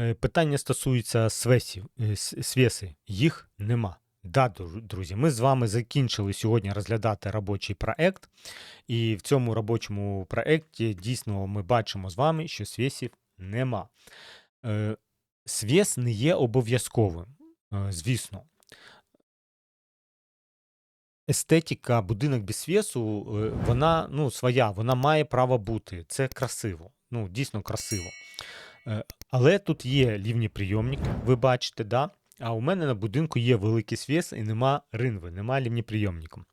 Е, Питання стосується свесів, е, свеси. Їх нема. Да, друзі, ми з вами закінчили сьогодні розглядати робочий проект, і в цьому робочому проекті дійсно ми бачимо з вами, що свесів нема. Е, Свес не є обов'язковим, звісно. Естетика, будинок без свесу, е, вона ну, своя, вона має право бути. Це красиво. Ну, дійсно красиво. Але тут є лівніприйомник, ви бачите, да? а у мене на будинку є великий свіс і нема ринви, нема лівніприйомника.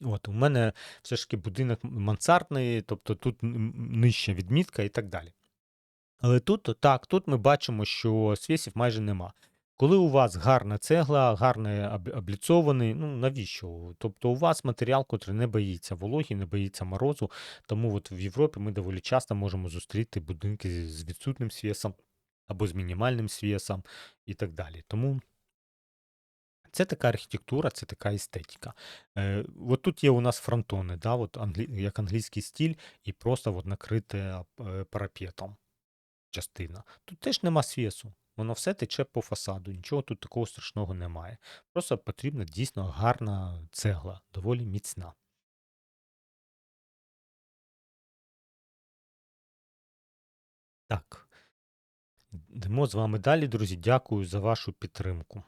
От, у мене все ж таки будинок мансардний, тобто тут нижча відмітка і так далі. Але тут так, тут ми бачимо, що свісів майже нема. Коли у вас гарна цегла, гарний об- обліцований, ну навіщо? Тобто у вас матеріал, котрий не боїться вологі, не боїться морозу. Тому от в Європі ми доволі часто можемо зустріти будинки з відсутним свісом або з мінімальним свісом і так далі. Тому це така архітектура, це така естетика. Е, от тут є у нас фронтони, да, от англі... як англійський стіль, і просто от накрите е, парапетом частина. Тут теж нема свісу. Воно все тече по фасаду, нічого тут такого страшного немає. Просто потрібна дійсно гарна цегла, доволі міцна. Так. Йдемо з вами далі, друзі. Дякую за вашу підтримку.